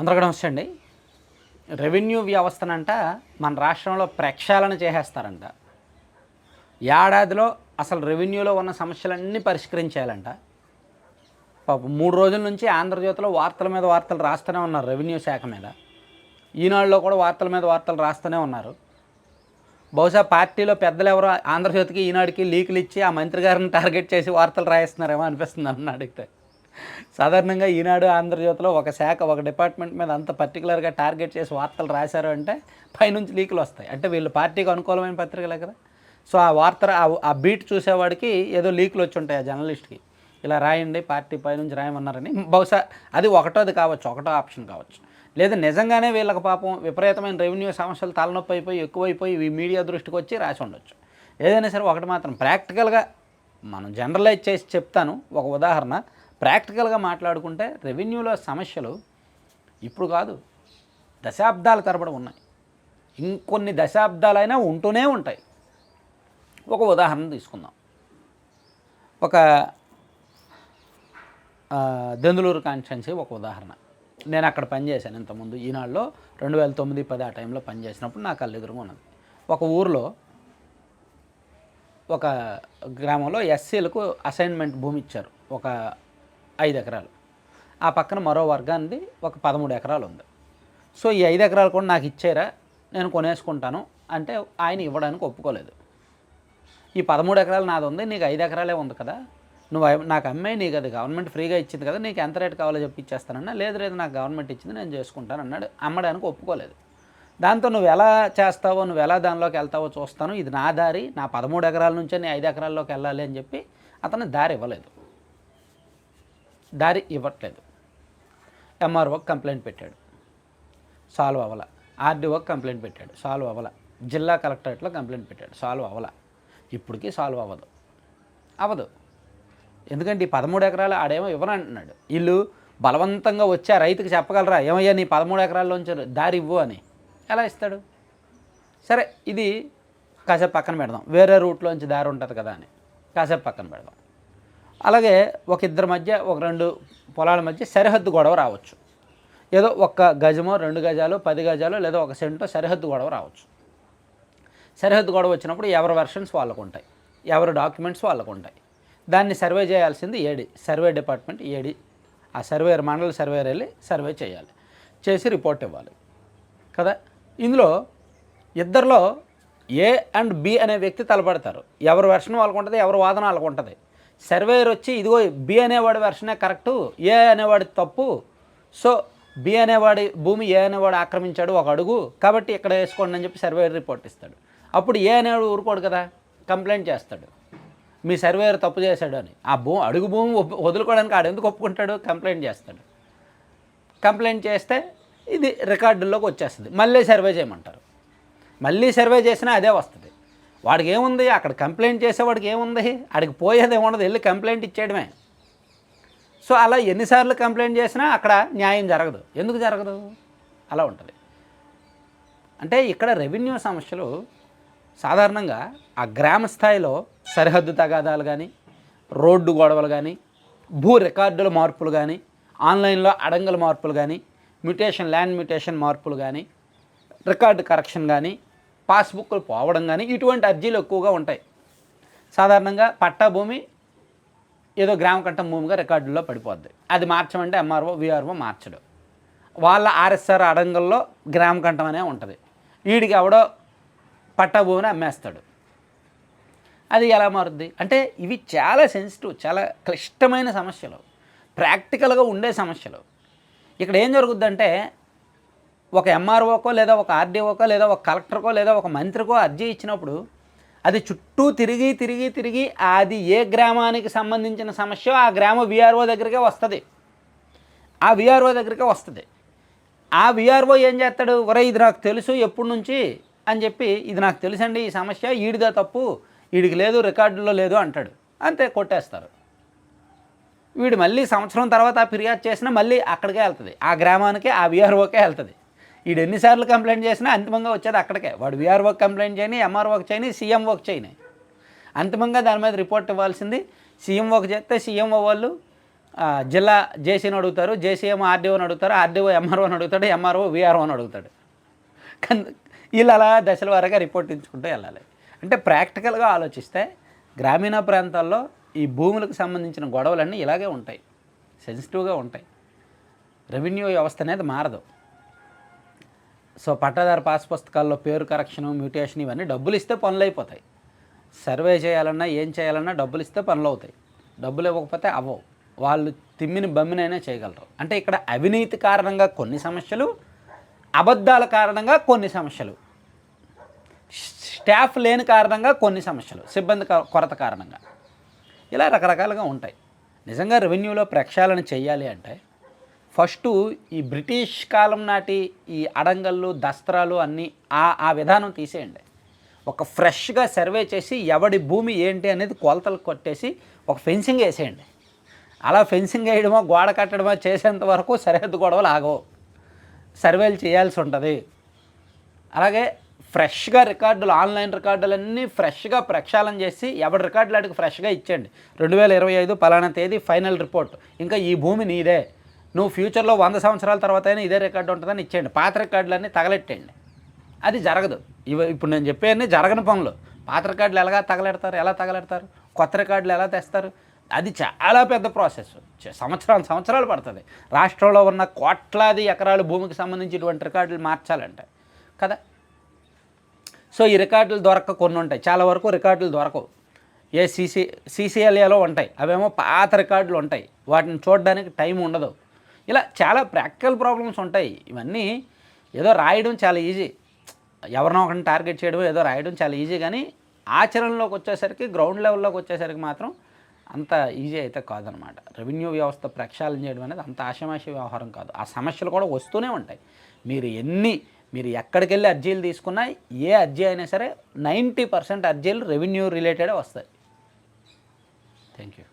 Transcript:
అందరికీ నమస్తే అండి. రెవెన్యూ వ్యవస్థనంట మన రాష్ట్రంలో ప్రక్షాళన చేసేస్తారంట. ఏడాదిలో అసలు రెవెన్యూలో ఉన్న సమస్యలన్నీ పరిష్కరించాలంట. పాప మూడు రోజుల నుంచి ఆంధ్రజ్యోతిలో వార్తల మీద వార్తలు రాస్తూనే ఉన్నారు రెవెన్యూ శాఖ మీద. ఈనాడులో కూడా వార్తల మీద వార్తలు రాస్తూనే ఉన్నారు. బహుశా పార్టీలో పెద్దలు ఎవరో ఆంధ్రజ్యోతికి ఈనాడుకి లీకులు ఇచ్చి ఆ మంత్రి గారిని టార్గెట్ చేసి వార్తలు రాయిస్తున్నారేమో అనిపిస్తుంది అన్న అడిగితే. సాధారణంగా ఈనాడు ఆంధ్రజ్యోతిలో ఒక శాఖ ఒక డిపార్ట్మెంట్ మీద అంత పర్టికులర్గా టార్గెట్ చేసి వార్తలు రాశారు అంటే పైనుంచి లీకులు వస్తాయి. అంటే వీళ్ళు పార్టీకి అనుకూలమైన పత్రికలే కదా. సో ఆ వార్త ఆ- బీట్ చూసేవాడికి ఏదో లీకులు వచ్చి ఉంటాయి ఆ జర్నలిస్ట్కి ఇలా రాయండి పార్టీ పైనుంచి రాయమన్నారని. బహుశా అది ఒకటోది కావచ్చు ఒకటో ఆప్షన్ కావచ్చు. లేదా నిజంగానే వీళ్ళకి పాపం విపరీతమైన రెవెన్యూ సమస్యలు తలనొప్పి అయిపోయి ఎక్కువైపోయి ఈ మీడియా దృష్టికి వచ్చి రాసి ఉండొచ్చు. ఏదైనా సరే ఒకటి మాత్రం ప్రాక్టికల్గా మనం జనరలైజ్ చేసి చెప్తాను. ఒక ఉదాహరణ ప్రాక్టికల్గా మాట్లాడుకుంటే రెవెన్యూలో సమస్యలు ఇప్పుడు కాదు. దశాబ్దాల తరబడి ఉన్నాయి. ఇంకొన్ని దశాబ్దాలైనా ఉంటూనే ఉంటాయి. ఒక ఉదాహరణ తీసుకుందాం. ఒక దెందులూరు కాన్స్టెన్సీ ఒక ఉదాహరణ. నేను అక్కడ పనిచేశాను ఇంతకుముందు. ఈనాడులో రెండు వేల తొమ్మిది పది ఆ టైంలో పనిచేసినప్పుడు నాకు కళ్ళు ఎదురుగా ఉన్నది. ఒక ఊర్లో ఒక గ్రామంలో ఎస్సీలకు అసైన్మెంట్ భూమి ఇచ్చారు. ఒక ఐదు ఎకరాలు. ఆ పక్కన మరో వర్గానికి ఒక పదమూడు ఎకరాలు ఉంది. సో ఈ ఐదు ఎకరాలు కూడా నాకు ఇచ్చారా? నేను కొనేసుకుంటాను. అంటే ఆయన ఇవ్వడానికి ఒప్పుకోలేదు. ఈ పదమూడు ఎకరాలు నాది ఉంది నీకు ఐదు ఎకరాలే ఉంది కదా? నువ్వు నాకు అమ్మే నీకు అది గవర్నమెంట్ ఫ్రీగా ఇచ్చింది కదా నీకు ఎంత రేటు కావాలో చెప్పి ఇచ్చేస్తానన్నా లేదు లేదు నాకు గవర్నమెంట్ ఇచ్చింది నేను చేసుకుంటాను అన్నాడు. అమ్మడానికి ఒప్పుకోలేదు. దాంతో నువ్వు ఎలా చేస్తావో నువ్వు ఎలా దానిలోకి వెళ్తావో చూస్తాను. ఇది నా దారి నా పదమూడు ఎకరాల నుంచే నీ ఐదు ఎకరాల్లోకి వెళ్ళాలి అని చెప్పి అతను దారి ఇవ్వలేదు. దారి ఇవ్వట్లేదు. ఎంఆర్ఓ కంప్లైంట్ పెట్టాడు. సాల్వ్ అవ్వాల. ఆర్డీఓ కంప్లైంట్ పెట్టాడు. సాల్వ్ అవ్వాల. జిల్లా కలెక్టరేట్లో కంప్లైంట్ పెట్టాడు. సాల్వ్ అవ్వాల. ఇప్పటికీ సాల్వ్ అవ్వదు. అవ్వదు. ఎందుకంటే ఈ పదమూడు ఎకరాలు ఆడేమో ఇవ్వనంటున్నాడు వీళ్ళు బలవంతంగా వచ్చి ఆ రైతుకి చెప్పగలరా? ఏమయ్యా నీ పదమూడు ఎకరాల్లోంచి దారి ఇవ్వు అని. ఎలా ఇస్తాడు? సరే ఇది కాసేపు పక్కన పెడదాం. వేరే రూట్లోంచి దారి ఉంటుంది కదా అని. కాసేపు పక్కన పెడదాం. అలాగే ఒక ఇద్దరి మధ్య ఒక రెండు పొలాల మధ్య సరిహద్దు గొడవ రావచ్చు. ఏదో ఒక్క గజమో రెండు గజాలు పది గజాలు లేదా ఒక సెంటో సరిహద్దు గొడవ రావచ్చు. సరిహద్దు గొడవ వచ్చినప్పుడు ఎవరి వెర్షన్స్ వాళ్ళకు ఉంటాయి. ఎవరి డాక్యుమెంట్స్ వాళ్ళకు ఉంటాయి. దాన్ని సర్వే చేయాల్సింది ఏడి సర్వే డిపార్ట్మెంట్ ఏడి. ఆ సర్వేయర్ మండల సర్వేయర్ వెళ్ళి సర్వే చేయాలి. చేసి రిపోర్ట్ ఇవ్వాలి. కదా? ఇందులో ఇద్దరిలో ఏ అండ్ బి అనే వ్యక్తి తలపడతారు. ఎవరి వెర్షన్ వాళ్ళకు ఉంటుంది ఎవరి వాదన వాళ్ళకు ఉంటుంది. సర్వేయర్ వచ్చి ఇదిగో బి అనేవాడి వెర్షనే కరెక్టు ఏ అనేవాడి తప్పు. సో బి అనేవాడి భూమి ఏ అనేవాడు ఆక్రమించాడు ఒక అడుగు. కాబట్టి ఇక్కడ వేసుకోండి అని చెప్పి సర్వేయర్ రిపోర్ట్ ఇస్తాడు. అప్పుడు ఏ అనేవాడు ఊరుకోడు కదా కంప్లైంట్ చేస్తాడు. మీ సర్వేయర్ తప్పు చేశాడు అని. ఆ భూ అడుగు భూమి వదులుకోవడానికి ఆడు ఎందుకు ఒప్పుకుంటాడు? కంప్లైంట్ చేస్తాడు. కంప్లైంట్ చేస్తే ఇది రికార్డుల్లోకి వచ్చేస్తుంది. మళ్ళీ సర్వే చేయమంటారు. మళ్ళీ సర్వే చేసినా అదే వస్తుంది. వాడికి ఏముంది అక్కడ కంప్లైంట్ చేసేవాడికి ఏముంది ఆడికి పోయేది ఉండదు వెళ్ళి కంప్లైంట్ ఇచ్చేయడమే. సో అలా ఎన్నిసార్లు కంప్లైంట్ చేసినా అక్కడ న్యాయం జరగదు. ఎందుకు జరగదు? అలా ఉంటుంది. అంటే ఇక్కడ రెవెన్యూ సమస్యలు సాధారణంగా ఆ గ్రామ స్థాయిలో సరిహద్దు తగాదాలు కానీ రోడ్డు గొడవలు కానీ భూ రికార్డుల మార్పులు కానీ ఆన్లైన్లో అడంగల మార్పులు కానీ మ్యూటేషన్ ల్యాండ్ మ్యూటేషన్ మార్పులు కానీ రికార్డు కరెక్షన్ కానీ పాస్బుక్లు పోవడం కానీ ఇటువంటి అర్జీలు ఎక్కువగా ఉంటాయి. సాధారణంగా పట్టా భూమి ఏదో గ్రామ కంఠం భూమిగా రికార్డుల్లో పడిపోద్ది. అది మార్చమంటే ఎంఆర్ఓ విఆర్ఓ మార్చడు. వాళ్ళ ఆర్ఎస్ఆర్ అడంగల్లో గ్రామ కంఠం అనే ఉంటుంది. వీడికి ఎవడో పట్టా భూమిని అమ్మేస్తాడు. అది ఎలా మారుద్ది? అంటే ఇవి చాలా సెన్సిటివ్ చాలా క్లిష్టమైన సమస్యలు. ప్రాక్టికల్గా ఉండే సమస్యలు. ఇక్కడ ఏం జరుగుద్దంటే ఒక ఎంఆర్ఓకో లేదా ఒక ఆర్డీఓకో లేదా ఒక కలెక్టర్కో లేదా ఒక మంత్రికో అర్జీ ఇచ్చినప్పుడు అది చుట్టూ తిరిగి తిరిగి తిరిగి అది ఏ గ్రామానికి సంబంధించిన సమస్య ఆ గ్రామ విఆర్ఓ దగ్గరికే వస్తుంది. ఆ విఆర్ఓ దగ్గరికే వస్తుంది. ఆ విఆర్ఓ ఏం చేస్తాడు? ఒరే ఇది నాకు తెలుసు ఎప్పటి నుంచి అని చెప్పి ఇది నాకు తెలుసండి ఈ సమస్య ఈడిదా తప్పు వీడికి లేదు రికార్డులో లేదు అంటాడు. అంతే కొట్టేస్తారు. వీడు మళ్ళీ సంవత్సరం తర్వాత ఫిర్యాదు చేసినా మళ్ళీ అక్కడికే వెళ్తుంది. ఆ గ్రామానికే ఆ విఆర్ఓకే వెళ్తుంది. వీడు ఎన్నిసార్లు కంప్లైంట్ చేసినా అంతిమంగా వచ్చేది అక్కడికే. వాడు విఆర్ఓకి కంప్లైంట్ చేయని ఎంఆర్ఓకి చేయని సీఎంఓకి చేయని. అంతిమంగా దాని మీద రిపోర్ట్ ఇవ్వాల్సింది సీఎంఓకి చేస్తే సీఎంఓ వాళ్ళు జిల్లా జేసీని అడుగుతారు జేసీఎం ఆర్డీఓని అడుగుతారు ఆర్డీఓ ఎంఆర్ఓని అడుగుతాడు ఎంఆర్ఓ వీఆర్ఓని అడుగుతాడు. వీళ్ళు అలా దశల వారీగా రిపోర్ట్ ఇచ్చుకుంటూ వెళ్ళాలి. అంటే ప్రాక్టికల్గా ఆలోచిస్తే గ్రామీణ ప్రాంతాల్లో ఈ భూములకు సంబంధించిన గొడవలన్నీ ఇలాగే ఉంటాయి. సెన్సిటివ్గా ఉంటాయి. రెవెన్యూ వ్యవస్థ అనేది మారదు. సో పట్టాదారు పాస్ పుస్తకాల్లో పేరు కరెక్షన్ మ్యూటేషన్ ఇవన్నీ డబ్బులు ఇస్తే పనులు అయిపోతాయి సర్వే చేయాలన్నా ఏం చేయాలన్నా డబ్బులు ఇస్తే పనులు అవుతాయి డబ్బులు ఇవ్వకపోతే అవ్వవు. వాళ్ళు తిమ్మిని బమ్మినైనా చేయగలరు. అంటే ఇక్కడ అవినీతి కారణంగా కొన్ని సమస్యలు అబద్ధాల కారణంగా కొన్ని సమస్యలు స్టాఫ్ లేని కారణంగా కొన్ని సమస్యలు సిబ్బంది క- కొరత కారణంగా. ఇలా రకరకాలుగా ఉంటాయి. నిజంగా రెవెన్యూలో ప్రక్షాళన చేయాలి అంటే ఫస్ట్ ఈ బ్రిటిష్ కాలం నాటి ఈ అడంగళ్ళు దస్త్రాలు అన్నీ ఆ ఆ విధానం తీసేయండి. ఒక ఫ్రెష్గా సర్వే చేసి ఎవడి భూమి ఏంటి అనేది కొలతలు కొట్టేసి ఒక ఫెన్సింగ్ వేసేయండి. అలా ఫెన్సింగ్ వేయడమో గోడ కట్టడమో చేసేంత వరకు సరిహద్దు గొడవలు ఆగవు. సర్వేలు చేయాల్సి ఉంటుంది. అలాగే ఫ్రెష్గా రికార్డులు ఆన్లైన్ రికార్డులన్నీ ఫ్రెష్గా ప్రక్షాళన చేసి ఎవరి రికార్డులు అడిగి ఫ్రెష్గా ఇచ్చేయండి. రెండు వేల ఇరవై ఐదు పలానా తేదీ ఫైనల్ రిపోర్ట్. ఇంకా ఈ భూమి నీదే. నువ్వు ఫ్యూచర్లో వంద సంవత్సరాల తర్వాత అయినా ఇదే రికార్డు ఉంటుందని ఇచ్చేయండి. పాత రికార్డులన్నీ తగలెట్టేయండి. అది జరగదు. ఇవ ఇప్పుడు నేను చెప్పేవన్నీ జరగని పనులు. పాత రికార్డులు ఎలాగా తగలెడతారు ఎలా తగలెడతారు కొత్త రికార్డులు ఎలా తెస్తారు అది చాలా పెద్ద ప్రాసెస్. సంవత్సరాలు సంవత్సరాలు పడుతుంది. రాష్ట్రంలో ఉన్న కోట్లాది ఎకరాల భూమికి సంబంధించి ఇటువంటి రికార్డులు మార్చాలంటే. కదా? సో ఈ రికార్డులు దొరక్క కొన్ని ఉంటాయి. చాలా వరకు రికార్డులు దొరకవు. ఏ సీసీ సీసీఎల్ఏలో ఉంటాయి. అవేమో పాత రికార్డులు ఉంటాయి. వాటిని చూడడానికి టైం ఉండదు. ఇలా చాలా ప్రాక్టికల్ ప్రాబ్లమ్స్ ఉంటాయి. ఇవన్నీ ఏదో రాయడం చాలా ఈజీ. ఎవరినో ఒకరిని టార్గెట్ చేయడం ఏదో రాయడం చాలా ఈజీ కానీ ఆచరణలోకి వచ్చేసరికి గ్రౌండ్ లెవెల్లోకి వచ్చేసరికి మాత్రం అంత ఈజీ అయితే కాదనమాట. రెవెన్యూ వ్యవస్థ ప్రక్షాళన చేయడం అనేది అంత ఆషమాషి వ్యవహారం కాదు. ఆ సమస్యలు కూడా వస్తూనే ఉంటాయి. మీరు ఎన్ని మీరు ఎక్కడికి వెళ్ళి అర్జీలు తీసుకున్నా ఏ అర్జీ అయినా సరే నైంటీ పర్సెంట్ అర్జీలు రెవెన్యూ రిలేటెడే వస్తాయి. Thank you